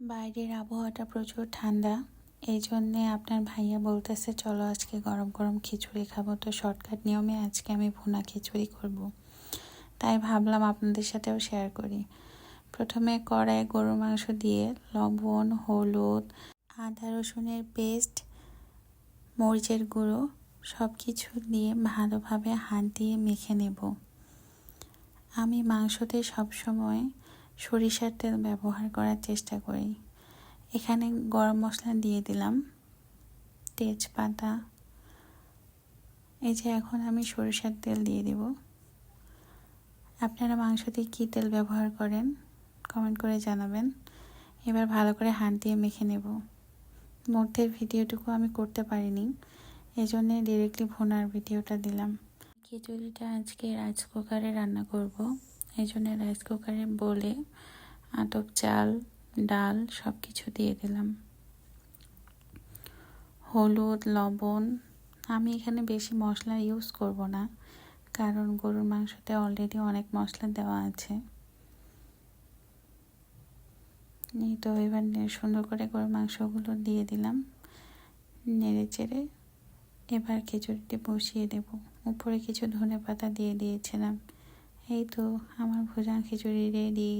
বাইরের আবহাওয়াটা প্রচুর ঠান্ডা। এই জন্যে আপনার ভাইয়া বলতেছে, চলো আজকে গরম গরম খিচুড়ি খাব। তো শর্টকাট নিয়মে আজকে আমি ভুনা খিচুড়ি করব। তাই ভাবলাম আপনাদের সাথেও শেয়ার করি। প্রথমে কড়াই গরুর মাংস দিয়ে লবণ, হলুদ, আদা, রসুনের পেস্ট, মরিচের গুঁড়ো সব কিছু দিয়ে ভালোভাবে হাত দিয়ে মেখে নেব। আমি মাংসতে সবসময় সরিষার তেল ব্যবহার করার চেষ্টা করি। এখানে গরম মশলা দিয়ে দিলাম। তেজপাতা। এই যে এখন আমি সরিষার তেল দিয়ে দেব। আপনারা মাংসতে কী তেল ব্যবহার করেন কমেন্ট করে জানাবেন। এবার ভালো করে হাত দিয়ে মেখে নেব। মধ্যের ভিডিওটুকু আমি করতে পারিনি এই জন্যে ডিরেক্টলি ভোনার ভিডিওটা দিলাম। খিচুড়িটা আজকে রাইস কুকারে রান্না করব। এই জন্য রাইস কুকারে বলে আটক চাল, ডাল সব কিছু দিয়ে দিলাম। হলুদ, লবণ, আমি এখানে বেশি মশলা ইউজ করব না, কারণ গরুর মাংসতে অলরেডি অনেক মশলা দেওয়া আছে। এই তো এবার সুন্দর করে গরুর মাংসগুলো দিয়ে দিলাম। নেড়ে চেড়ে এবার খিচুড়িটি বসিয়ে দেব। উপরে কিছু ধনে পাতা দিয়ে দিয়েছিলাম। এই তো আমার ভোজন খিচুড়ি রেডি